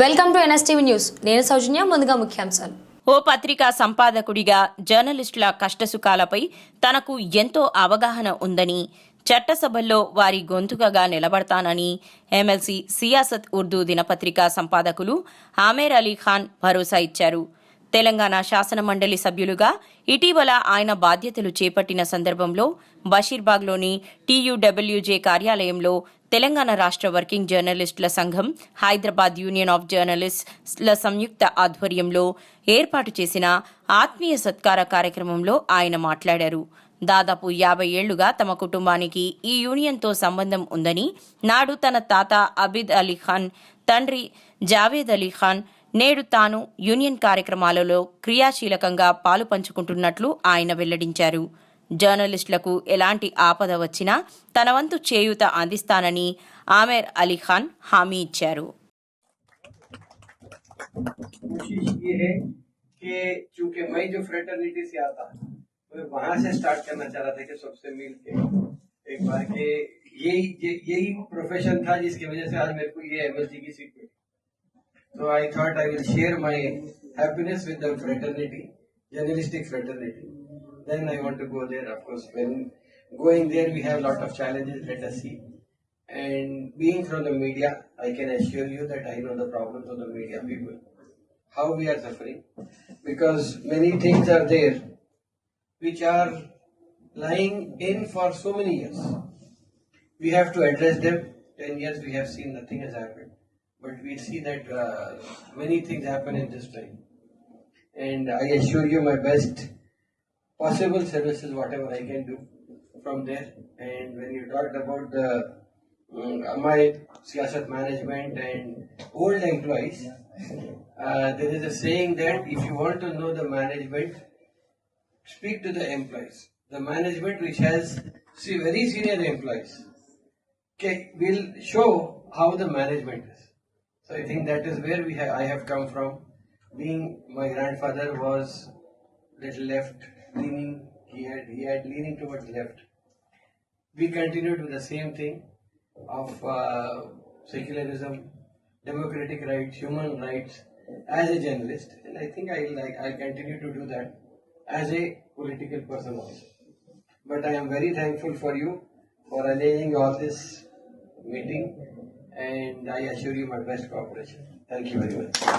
Welcome to NSTV news నేను సౌజన్య ముందుగా ముఖ్యాంశాలు. ఓ పత్రికా సంపాదకుడిగా జర్నలిస్టుల కష్టసుఖాలపై తనకు ఎంతో అవగాహన ఉందని చట్టసభల్లో వారి గొంతుకగా నిలబడతానని ఎమ్మెల్సీ సియాసత్ ఉర్దూ దినపత్రిక సంపాదకులు ఆమేర్ అలీ ఖాన్ భరోసా ఇచ్చారు. తెలంగాణ శాసన మండలి సభ్యులుగా ఇటీవల ఆయన బాధ్యతలు చేపట్టిన సందర్భంలో బషీర్బాగ్లోని టీయూడబ్ల్యూజే కార్యాలయంలో తెలంగాణ రాష్ట్ర వర్కింగ్ జర్నలిస్టుల సంఘం హైదరాబాద్ యూనియన్ ఆఫ్ జర్నలిస్ట్ల సంయుక్త ఆధ్వర్యంలో ఏర్పాటు చేసిన ఆత్మీయ సత్కార కార్యక్రమంలో ఆయన మాట్లాడారు. దాదాపు యాభై ఏళ్ళుగా తమ కుటుంబానికి ఈ యూనియన్తో సంబంధం ఉందని నాడు తన తాత అబిద్ అలీ ఖాన్ తండ్రి జావేద్ అలీ ఖాన్ నేడు తాను యూనియన్ కార్యక్రమాలలో క్రియాశీలకంగా పాలు పంచుకుంటున్నట్లు ఆయన వెల్లడించారు జర్నలిస్టులకు ఎలాంటి ఆపద వచ్చినా తన వంతు చేయూత అందిస్తానని ఆమెర్ అలీ ఖాన్ హామీ ఇచ్చారు कोशिश ये है कि चूंकि मैं जो फ्रेटर्निटी से आता है मैं वहां से स्टार्ट करना चाह रहा था कि सबसे मिल के एक बार के यही ये- यही प्रोफेशन था जिसकी वजह से आज मेरे को ये एमएलसी की सीट मिली So I thought I will share my happiness with the fraternity, journalistic fraternity. Then I want to go there. Of course, when going there, we have a lot of challenges. Let us see. And being from the media, I can assure you that I know the problems of the media people, how we are suffering, because many things are there which are lying in for so many years. We have to address them. 10 years we have seen nothing has happened. But we see that uh, many things happen in this time. And I assure you my best possible services, whatever I can do from there. And when you talked about the um, my siyasat management and old employees, uh, there is a saying that if you want to know the management, speak to the employees. The management which has see very senior employees okay, will show how the management is. So I think that is where we have I have come from. Being my grandfather was little left leaning, he had he had leaning towards left. We continued with the same thing of uh, secularism, democratic rights, human rights as a journalist, and I think I like I continue to do that as a political person also. But I am very thankful for you for arranging all this meeting, and I assure you my best cooperation. Thank you very much.